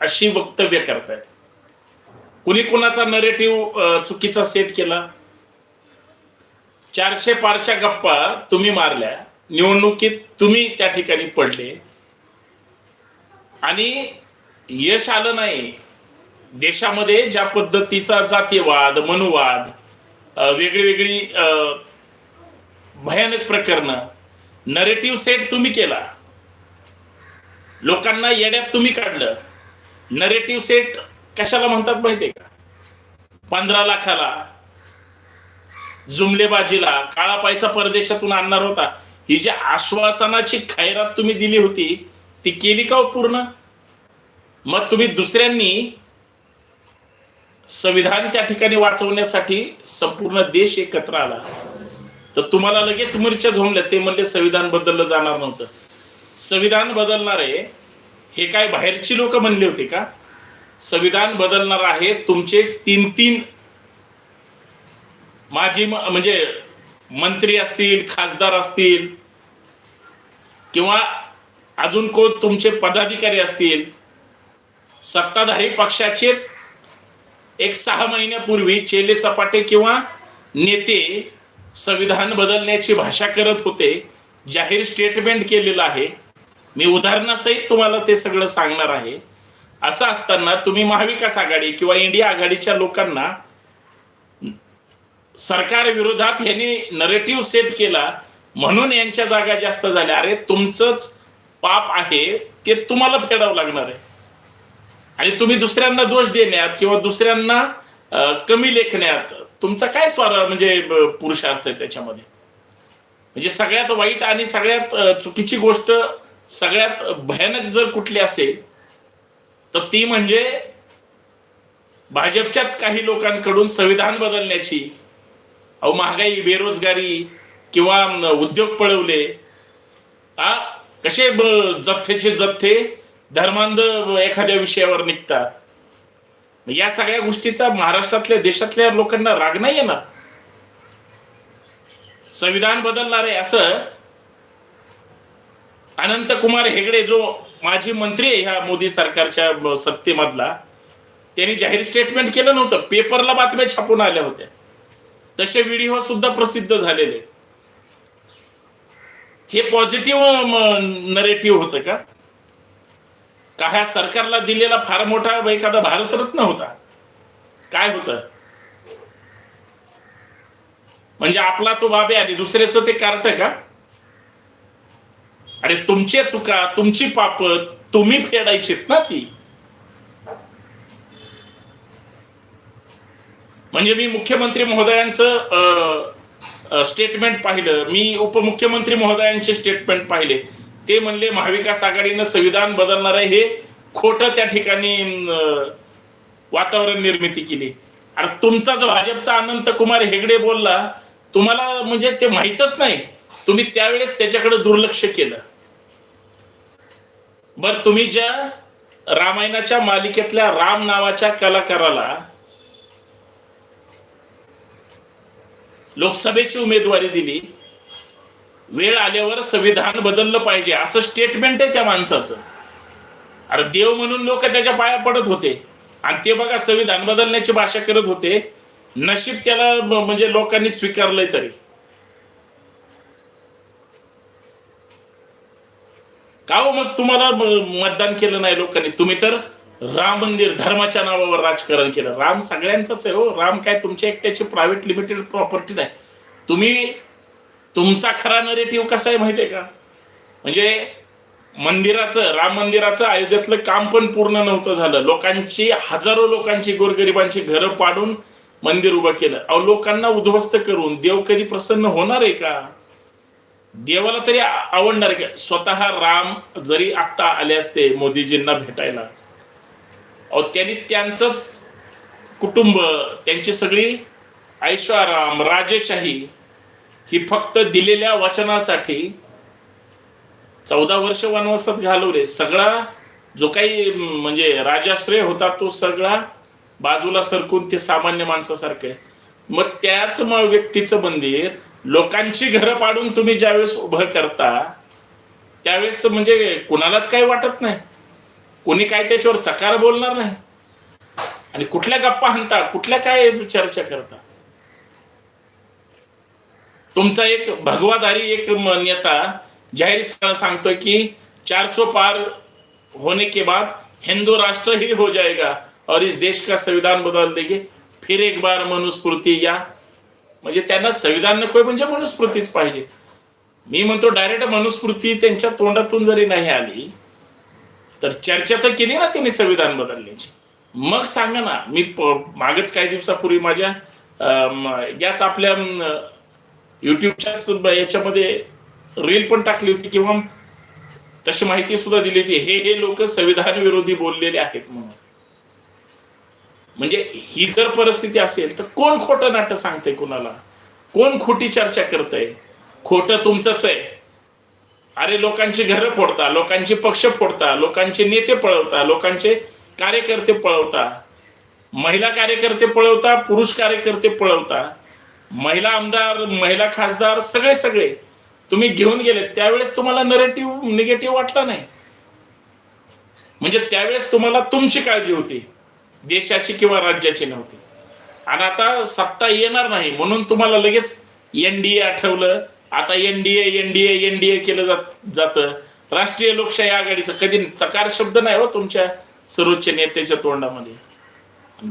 अशी वक्तव्य करतायत. कुणी कुणाचा नरेटिव्ह चुकीचा सेट केला? चारशे पारच्या गप्पा तुम्ही मारल्या. निवडणुकीत तुम्ही त्या ठिकाणी पडले. आणि यश आलं नाही. देशामध्ये ज्या पद्धतीचा जातीवाद मनुवाद वेगळी वेगळी भयानक प्रकरणं नरेटिव्ह सेट तुम्ही केला. लोकांना येड्यात तुम्ही काढलं. नरेटिव्ह सेट कशाला म्हणतात माहितीये का? पंधरा लाखाला जुमलेबाजीला काळा पैसा परदेशातून आणणार होता. ही जी आश्वासनाची खैरात तुम्ही दिली होती ती केली का हो पूर्ण? मग तुम्ही दुसऱ्यांनी संविधान त्या ठिकाणी वाचवण्यासाठी संपूर्ण देश एकत्र आला. तर तुम्हाला लगेच मिरच्या झोमल्या ते म्हणले संविधान बदललं जाणार नव्हतं. संविधान बदलणारे हे काय बाहेरची लोक म्हणले होते का? संविधान बदलणार आहे तुमचेच तीन तीन माजी म्हणजे मंत्री असतील खासदार असतील किंवा अजून कोण तुमचे पदाधिकारी असतील सत्ताधारी पक्षाचेच एक सहा महिन्यापूर्वी चेले चपाटे किंवा नेते संविधान बदलण्याची भाषा करत होते जाहीर स्टेटमेंट केलेलं आहे. मी उदाहरणासहित तुम्हाला ते सगळं सांगणार आहे. असं असताना तुम्ही महाविकास आघाडी किंवा इंडिया आघाडीच्या लोकांना सरकार विरोधात यांनी नरेटिव्ह सेट केला म्हणून यांच्या जागा जास्त झाल्या. अरे तुमचंच पाप आहे ते तुम्हाला फेडावं लागणार आहे. आणि तुम्ही दुसऱ्यांना दोष देण्यात किंवा दुसऱ्यांना कमी लेखण्यात तुमचा काय स्वार म्हणजे पुरुषार्थ आहे त्याच्यामध्ये? म्हणजे सगळ्यात वाईट आणि सगळ्यात चुकीची गोष्ट सगळ्यात भयानक जर कुठली असेल तर ती म्हणजे भाजपच्याच काही लोकांकडून संविधान बदलण्याची. अहो महागाई बेरोजगारी किंवा उद्योग पळवले. आ कसे ब- जथ्थेचे जथ्थे धर्मांध एखाद्या विषयावर निघतात. या सगळ्या गोष्टीचा महाराष्ट्रातल्या देशातल्या लोकांना राग नाही येणार? संविधान बदलणार आहे असं अनंत कुमार हेगडे जो माजी मंत्री आहे ह्या मोदी सरकारच्या सत्तेमधला त्यांनी जाहीर स्टेटमेंट केलं नव्हतं. पेपरला बातम्या छापून आल्या होत्या. तसे व्हिडिओ सुद्धा प्रसिद्ध झालेले हे पॉझिटिव्ह नरेटिव्ह होतं का? का ह्या सरकारला दिलेला फार मोठा एखादा भारतरत्न होता? काय होतं? म्हणजे आपला तो बाबे आणि दुसऱ्याचं ते कार्ट का? अरे तुमच्या चुका तुमची पाप तुम्ही फेडायचीत ना ती. म्हणजे मी मुख्यमंत्री महोदयांचं स्टेटमेंट पाहिलं. मी उपमुख्यमंत्री महोदयांचे स्टेटमेंट पाहिले. ते म्हणले महाविकास आघाडीनं संविधान बदलणार आहे हे खोटं त्या ठिकाणी वातावरण निर्मिती केली. अरे तुमचा जो भाजपचा अनंत कुमार हेगडे बोलला तुम्हाला म्हणजे ते माहीतच नाही. तुम्ही त्यावेळेस त्याच्याकडे दुर्लक्ष केलं. बर तुम्ही ज्या रामायणाच्या मालिकेतल्या राम नावाच्या कलाकाराला लोकसभेची उमेदवारी दिली वेळ आल्यावर संविधान बदललं पाहिजे असं स्टेटमेंट आहे त्या माणसाचं. अरे देव म्हणून लोक त्याच्या पाया पडत होते. आणि ते बघा संविधान बदलण्याची भाषा करत होते. नशीब त्याला म्हणजे लोकांनी स्वीकारलंय तरी. का हो? मग तुम्हाला मतदान केलं नाही लोकांनी. तुम्ही तर राम मंदिर धर्माच्या नावावर राजकारण केलं. राम सगळ्यांचाच आहे हो. राम काय तुमच्या एकट्याची प्रायव्हेट लिमिटेड प्रॉपर्टी नाही. तुम्ही तुमचा खरा नरेटिव्ह कसा आहे माहितीये का? म्हणजे मंदिराचं राम मंदिराचं अयोध्येतलं काम पण पूर्ण नव्हतं झालं. लोकांची हजारो लोकांची गोरगरिबांची घरं पाडून मंदिर उभं केलं. अहो लोकांना उद्ध्वस्त करून देव कधी प्रसन्न होणार आहे का? देवाला तरी आवडणार का स्वतः राम जरी आत्ता आले असते मोदीजींना भेटायला. अहो त्यांनी त्यांचंच कुटुंब त्यांची सगळी ऐश्वराम राजेशाही ही फक्त दिलेल्या वचनासाठी चौदा वर्ष वनवासात घालवले. सगळा जो काही म्हणजे राजाश्रय होता तो सगळा बाजूला सरकून ते सामान्य माणसासारखं आहे. मग त्याच मग व्यक्तीचं मंदिर लोकांची घरं पाडून तुम्ही ज्यावेळेस उभं करता त्यावेळेस म्हणजे कुणालाच काही वाटत नाही. कोणी काय त्याच्यावर चकार बोलणार नाही. आणि कुठल्या गप्पा हाणता कुठल्या काय चर्चा करता. तुमचा एक भगवादारी एक नेता जाहीर सांगतोय की 400 पार होने के बाद हिंदू राष्ट्र ही हो जाएगा और इस देश का संविधान बदल देंगे. फिर एक बार मनुस्मृति या म्हणजे त्यांना संविधान नको म्हणजे मनुस्मृतीच पाहिजे. मी म्हणतो डायरेक्ट मनुस्मृती त्यांच्या तोंडातून जरी नाही आली तर चर्चा तर केली ना त्यांनी संविधान बदलण्याची. मग सांगा ना मी मागच काही दिवसापूर्वी माझ्या याच आपल्या युट्यूबच्याच याच्यामध्ये रील पण टाकली होती किंवा तशी माहिती सुद्धा दिली होती हे हे लोक संविधान विरोधी बोललेले आहेत म्हणून. म्हणजे ही जर परिस्थिती असेल तर कोण खोटं नाटक सांगतंय कुणाला? कोण खोटी चर्चा करतंय? खोटं तुमचंच आहे. अरे लोकांची घरं फोडता लोकांचे पक्ष फोडता लोकांचे नेते पळवता लोकांचे कार्यकर्ते पळवता महिला कार्यकर्ते पळवता पुरुष कार्यकर्ते पळवता महिला आमदार महिला खासदार सगळे सगळे तुम्ही घेऊन गेले त्यावेळेस तुम्हाला नरेटिव्ह निगेटिव्ह वाटला नाही. म्हणजे त्यावेळेस तुम्हाला तुमची काळजी होती. देशाची किंवा राज्याची नव्हती. आणि आता सत्ता येणार नाही म्हणून तुम्हाला लगेच एनडीए आठवलं. आता एनडीए एनडीए एनडीए केलं जात जातं. राष्ट्रीय लोकशाही आघाडीचं कधी चकार शब्द नाही हो तुमच्या सर्वोच्च नेत्याच्या तोंडामध्ये.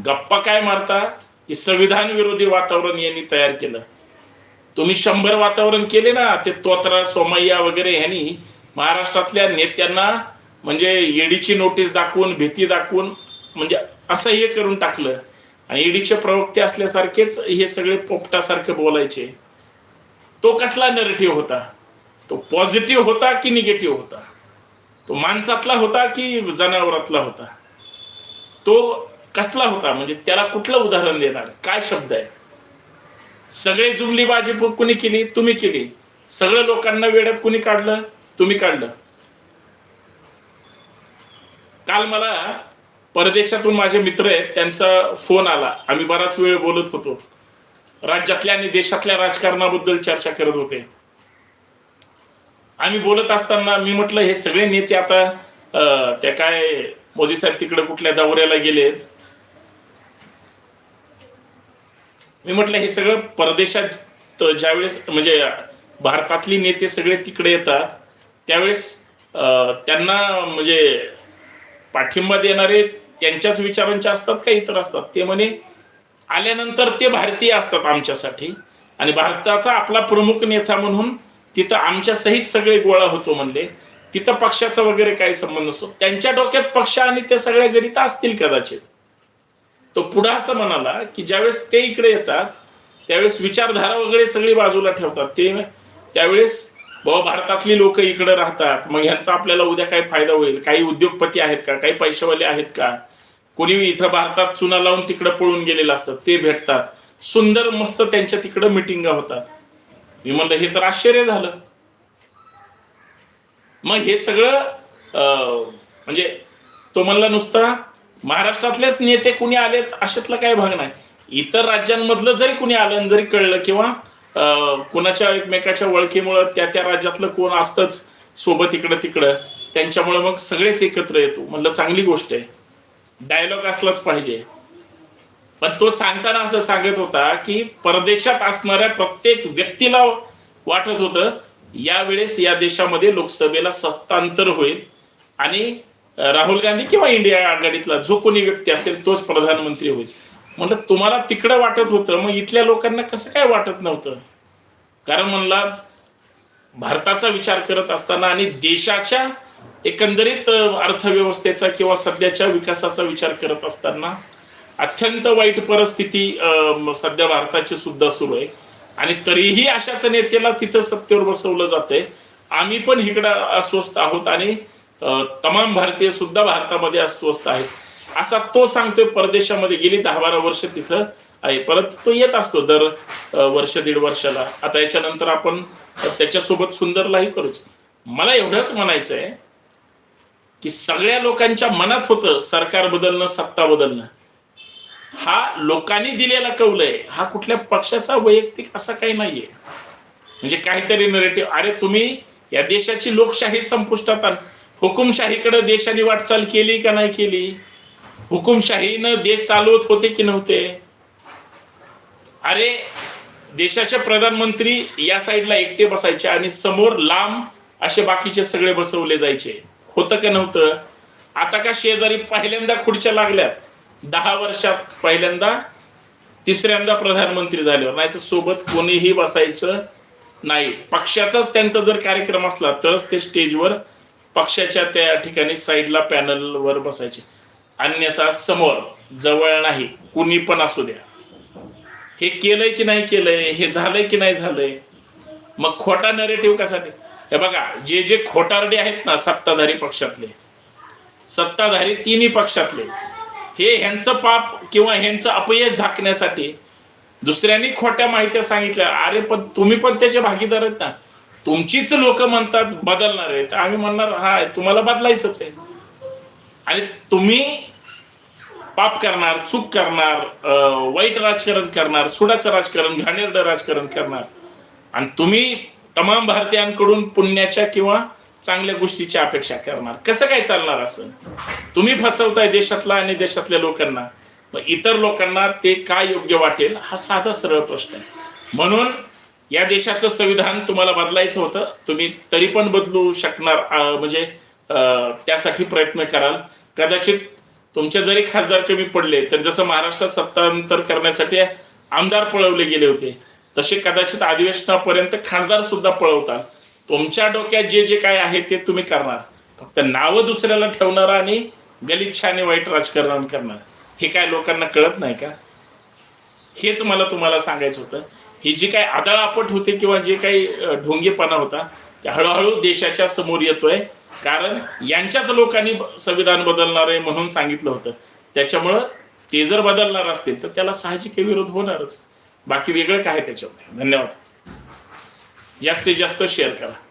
गप्पा काय मारता की संविधान विरोधी वातावरण यांनी तयार केलं. तुम्ही शंभर वातावरण केले ना ते तोत्रा सोमय्या वगैरे यांनी महाराष्ट्रातल्या नेत्यांना म्हणजे ईडीची नोटीस दाखवून भीती दाखवून म्हणजे असं हे करून टाकलं. आणि ईडीचे प्रवक्ते असल्यासारखेच हे सगळे पोपटासारखे बोलायचे. तो कसला नरेटिव्ह होता? तो पॉझिटिव्ह होता की निगेटिव्ह होता? तो माणसातला होता की जनावरातला होता? तो कसला होता? म्हणजे त्याला कुठलं उदाहरण देणार? काय शब्द आहे? सगळे जुमलीबाजी कुणी केली? तुम्ही केली. सगळं लोकांना वेड्यात कुणी काढलं? तुम्ही काढलं. काल मला परदेशातून माझे मित्र आहेत त्यांचा फोन आला. आम्ही बराच वेळ बोलत होतो. राज्यातल्या आणि देशातल्या राजकारणाबद्दल चर्चा करत होते. आम्ही बोलत असताना मी म्हटलं हे सगळे नेते आता त्या काय मोदी साहेब तिकडे कुठल्या दौऱ्याला गेलेत? मी म्हटलं हे सगळं परदेशात ज्यावेळेस म्हणजे भारतातली नेते सगळे तिकडे येतात त्यावेळेस अं, त्यांना म्हणजे पाठिंबा देणारे त्यांच्याच विचारांचे असतात का इतर असतात? ते म्हणे आल्यानंतर ते भारतीय असतात आमच्यासाठी. आणि भारताचा आपला प्रमुख नेता म्हणून तिथं आमच्या सहित सगळे गोळा होतो म्हणले. तिथं पक्षाचा वगैरे काही संबंध नसतो. त्यांच्या डोक्यात पक्ष आणि त्या सगळ्या गणिता असतील कदाचित. तो पुढं असं म्हणाला की ज्यावेळेस ते इकडे येतात त्यावेळेस विचारधारा वगैरे सगळी बाजूला ठेवतात. ते त्यावेळेस बाबा भारतातली लोक इकडे राहतात. मग ह्यांचा आपल्याला उद्या काय फायदा होईल? काही उद्योगपती आहेत का? काही पैशावाले आहेत का? कोणी इथं भारतात चुना लावून तिकडे पळून गेलेलं असतं ते भेटतात. सुंदर मस्त त्यांच्या तिकडं मिटिंगा होतात. मी म्हणलं हे तर आश्चर्य झालं. मग हे सगळं अं, म्हणजे तो म्हणला नुसता महाराष्ट्रातलेच नेते कुणी आलेत अशातला काही भाग नाही. इतर राज्यांमधलं जरी कुणी आलं आणि जरी कळलं किंवा कुणाच्या एकमेकाच्या ओळखीमुळं त्या त्या राज्यातलं कोण असतंच सोबत इकडं तिकडं त्यांच्यामुळे मग सगळेच एकत्र येतो. म्हणलं चांगली गोष्ट आहे. डायलॉग असलाच पाहिजे. पण तो सांगताना असं सांगत होता की परदेशात असणाऱ्या प्रत्येक व्यक्तीला वाटत होतं यावेळेस या देशामध्ये लोकसभेला सत्तांतर होईल आणि राहुल गांधी किंवा इंडिया आघाडीतला जो कोणी व्यक्ती असेल तोच प्रधानमंत्री होईल. म्हणलं तुम्हाला तिकडं वाटत होतं मग इथल्या लोकांना कसं काय वाटत नव्हतं? कारण म्हणला भारताचा विचार करत असताना आणि देशाच्या एकंदरीत अर्थव्यवस्थेचा किंवा सध्याच्या विकासाचा विचार करत असताना अत्यंत वाईट परिस्थिती सध्या भारताची सुद्धा सुरू आहे. आणि तरीही अशाच नेत्याला तिथं सत्तेवर बसवलं जातंय. आम्ही पण इकडं अस्वस्थ आहोत आणि तमाम भारतीय सुद्धा भारतामध्ये अस्वस्थ आहेत. असा तो सांगतोय परदेशामध्ये गेली दहा बारा वर्ष तिथं आहे. परत तो येत असतो दर वर्ष दीड वर्षाला. आता याच्यानंतर आपण त्याच्यासोबत सुंदर लाईव्ह करूच. मला एवढंच म्हणायचं आहे की सगळ्या लोकांच्या मनात होतं सरकार बदलणं सत्ता बदलणं. हा लोकांनी दिलेला कौल आहे. हा कुठल्या पक्षाचा वैयक्तिक असा काही नाहीये. म्हणजे काहीतरी नरेटिव्ह अरे तुम्ही या देशाची लोकशाही संपुष्टात आण. हुकुमशाहीकडे देशाने वाटचाल केली का नाही केली? हुकुमशाहीनं देश चालवत होते की नव्हते? अरे देशाचे प्रधानमंत्री या साईडला एकटे बसायचे आणि समोर लांब असे बाकीचे सगळे बसवले जायचे. होतं का नव्हतं? आता का शेजारी पहिल्यांदा खुर्च्या लागल्यात? दहा वर्षात पहिल्यांदा तिसऱ्यांदा प्रधानमंत्री झाल्यावर. नाही तर सोबत कोणीही बसायचं नाही. पक्षाचाच त्यांचा जर कार्यक्रम असला तरच ते स्टेजवर पक्षाच्या त्या ठिकाणी साईडला पॅनलवर बसायचे. अन्यथा समोर जवळ नाही कुणी पण असू द्या. हे केलंय की नाही केलंय हे झालंय की नाही झालंय मग खोटा नरेटिव्ह कशासाठी हे बघा जे जे खोटारडे आहेत ना सत्ताधारी पक्षातले सत्ताधारी तिन्ही पक्षातले हे ह्यांचं पाप किंवा ह्यांचं अपयश झाकण्यासाठी दुसऱ्यांनी खोट्या माहित्या सांगितल्या. अरे पण तुम्ही पण त्याचे भागीदार आहेत ना. तुमचीच लोक म्हणतात बदलणार आहेत. आम्ही म्हणणार हा तुम्हाला बदलायचंच आहे. आणि तुम्ही पाप करणार चूक करणार वाईट राजकारण करणार सुडाचं राजकारण घाणेरडं राजकारण करणार. आणि तुम्ही तमाम भारतीयांकडून पुण्याच्या किंवा चांगल्या गोष्टीची अपेक्षा करणार. कसं काय चालणार असं? तुम्ही फसवताय देशातला आणि देशातल्या लोकांना. मग इतर लोकांना ते काय योग्य वाटेल हा साधा सरळ प्रश्न आहे. म्हणून या देशाचं संविधान तुम्हाला बदलायचं होतं. तुम्ही तरी पण बदलू शकणार म्हणजे त्यासाठी प्रयत्न कराल. कदाचित तुमच्या जरी खासदार कमी पडले तर जसं महाराष्ट्रात सत्तांतर करण्यासाठी आमदार पळवले गेले होते तसे कदाचित अधिवेशनापर्यंत खासदार सुद्धा पळवतात. तुमच्या डोक्यात जे जे काय आहे ते तुम्ही करणार. फक्त नावं दुसऱ्याला ठेवणार आणि गलिच्छ आणि वाईट राजकारण करणार. हे काय लोकांना कळत नाही का? हेच मला तुम्हाला सांगायचं होतं. ही जी काही आदळापट होते किंवा जे काही अ, ढोंगेपणा होता ते हळूहळू देशाच्या समोर येतोय. कारण यांच्याच लोकांनी संविधान बदलणार आहे म्हणून सांगितलं होतं. त्याच्यामुळं ते जर बदलणार असतील तर त्याला साहजिक विरोध होणारच. बाकी वेगळं काय त्याच्यामध्ये? धन्यवाद. जास्तीत जास्त शेअर करा.